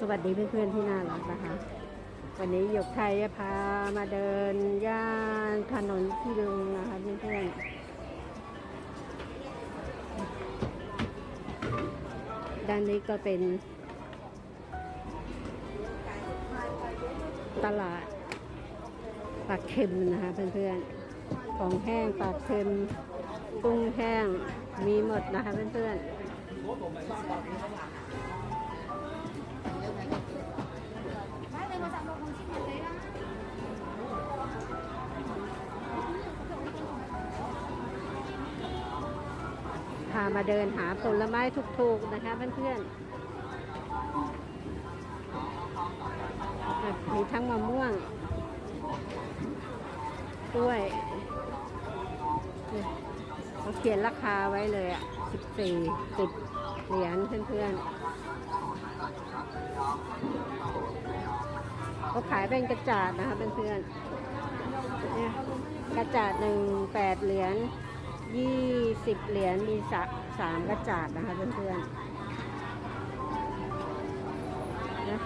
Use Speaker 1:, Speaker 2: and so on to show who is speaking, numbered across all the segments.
Speaker 1: สวัสดีเพื่อนๆที่น่ารักนะคะ วันนี้หยกไทยจะพามาเดินย่านถนนที่ลุงนะคะเพื่อนๆด้านนี้ก็เป็นตลาดปลาเค็มนะคะเพื่อนๆ ของแห้งปลาเค็มกุ้งแห้งมีหมดนะคะเพื่อนๆามาเดินหาผลไม้ถูกๆนะคะเพื่อนๆมีทั้งมะม่วงกล้วยเขาเขียนราคาไว้เลยอะสิบสี่สิบเหรียญเพื่อนๆเขาขายเป็นกระจาดนะคะเพื่อนๆกระจาดหนึ่งแปดเหรียญ ยี่สิบเหรียญมีสักสามกระจาดนะคะเพื่อนๆนะ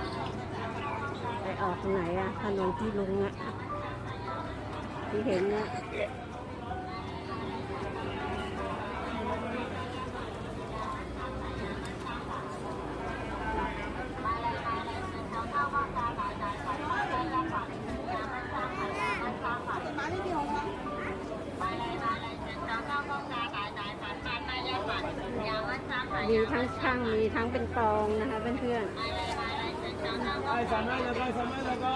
Speaker 1: ไปออกตรงไหนอะถนนที่ลุงอะที่เห็นเนี่ยมี มีทั้งช่างมีทั้งเป็นกองนะคะเพื่อน
Speaker 2: ๆได้สามได้แล้วไปสาม
Speaker 1: ไแล้วก็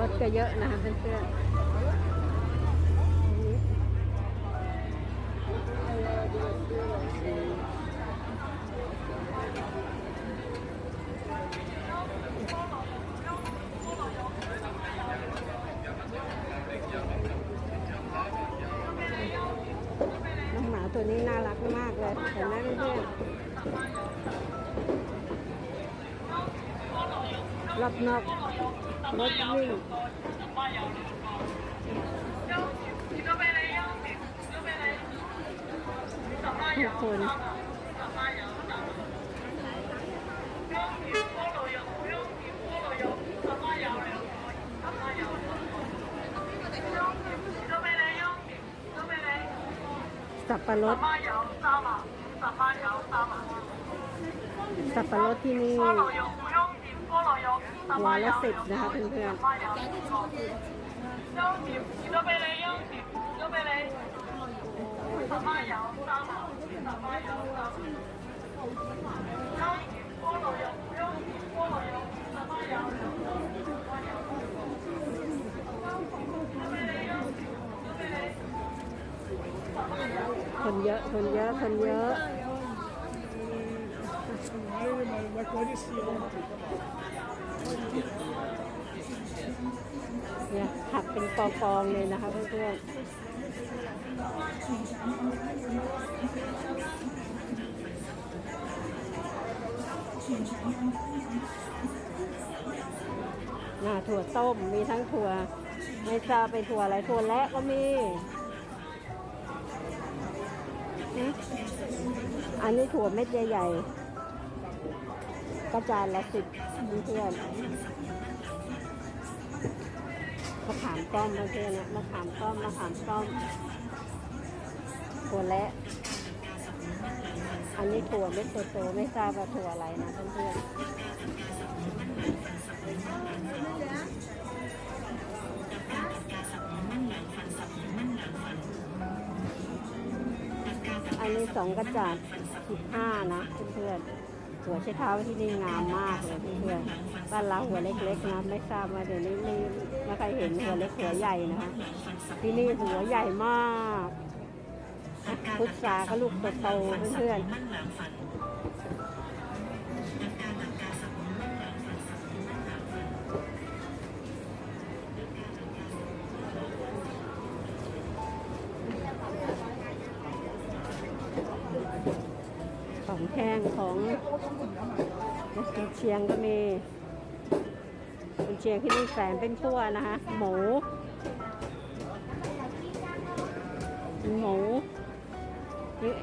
Speaker 1: รถก็เยอะนะคะเพื่อน รอบนอกรถวิ่งทุกคนสับปะรดสับปะรดที่นี่ หัวละสิบนะคะเพื่อนๆคนเยอะคนเยอะคนเยอะ
Speaker 2: ma condition
Speaker 1: เนี่ย เป็นกองๆเลยนะคะเพื่อนๆน่าถั่วต้มมีทั้งถั่ว ไม่ทราบเป็นถั่วอะไรถั่วและก็มีอันนี้ถั่วเม็ดใหญ่ ๆ กระจานละสิบเพื่อน ป้อมเพื่อนๆนะมะขามป้อมมะขามป้อมถั่วและอันนี้ถั่วเม็ดโตๆไม่ทราบว่าถั่วอะไรนะเพื่อนๆอันนี้สองกระจาดสิบห้านะเพื่อนๆหัวใช้เท้าที่นี่งามมากเลยเพื่อนๆ บ้านเราหัวเล็กๆนะไม่ทราบว่าเดี๋ยวนี้ไม่ไม่ใครเห็นหัวเล็กหัวใหญ่นะคะที่นี่หัวใหญ่มากพุทราก็ลูกโตๆเพื่อนของแห้งของเชียงก็มี เชียงที่นี่แสนเป็นทั่วนะคะ หมู หมูนี่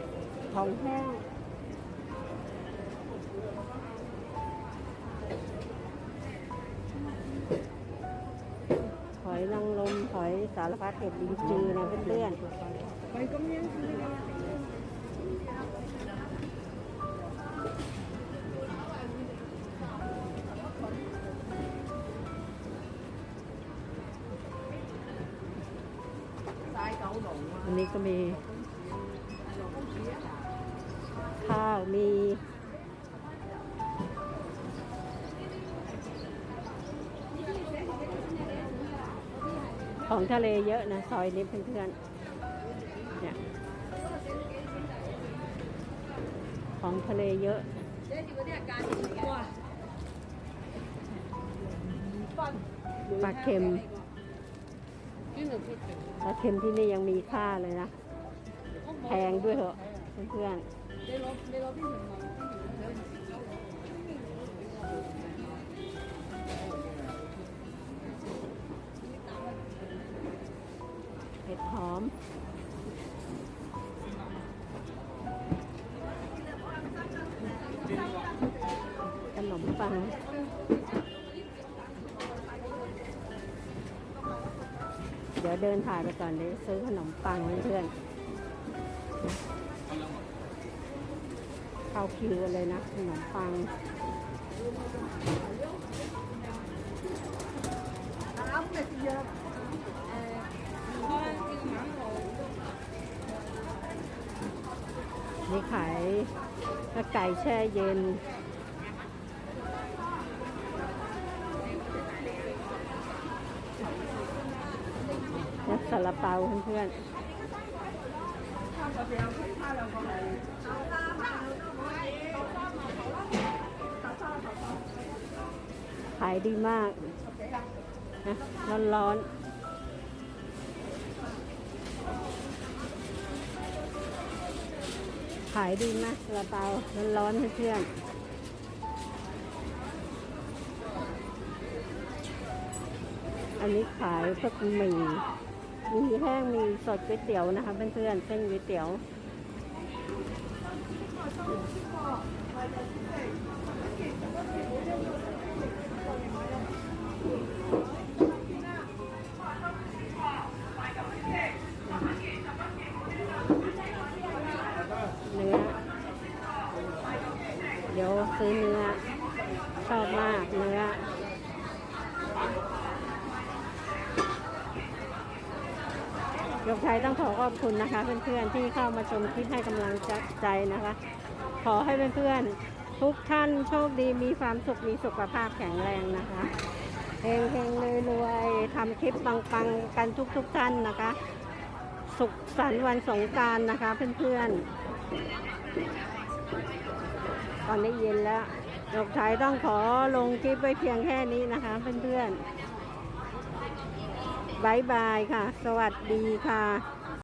Speaker 1: ของแห้งหอยนางรมหอยสารพัดเห็ดลิงจือนะเพื่อนๆ ก็มี ข้าวมี ของทะเลเยอะนะ ซอยนี้เพื่อนๆเนี่ยของทะเลเยอะปลาเค็ม ปลาเค็มที่นี่ยังมีค่าเลยนะ แพงด้วยเหรอเพื่อนเห็ดหอมขนมปัง เดินถ่ายไปก่อนเดี๋ยวซื้อขนมปังเพื่อนเข้าคิวเลยนะขนมปังนี่ขายไก่แช่เย็น ซาลาเปาเพื่อนๆขายดีมากนะร้อนๆขายดีมากซาลาเปาร้อนๆเพื่อนๆอันนี้ขายพวกหมี่ มีแห้งมีสดก๋วยเตี๋ยวนะคะเพื่อนๆเส้นก๋วยเตี๋ยว ยกชัยต้องขอขอบคุณนะคะ เพื่อนๆที่เข้ามาชมคลิปให้กำลังใจนะคะ ขอให้เพื่อนๆทุกท่านโชคดีมีความสุขมีสุขภาพแข็งแรงนะคะเฮงเฮงเลยรวยทำคลิปปังๆกันทุกๆท่านนะคะ สุขสันต์วันสงการนะคะเพื่อนๆตอนนี้เย็นแล้วยกชัยต้องขอลงคลิปไว้เพียงแค่นี้นะคะเพื่อนๆ บายบายค่ะ สวัสดีค่ะ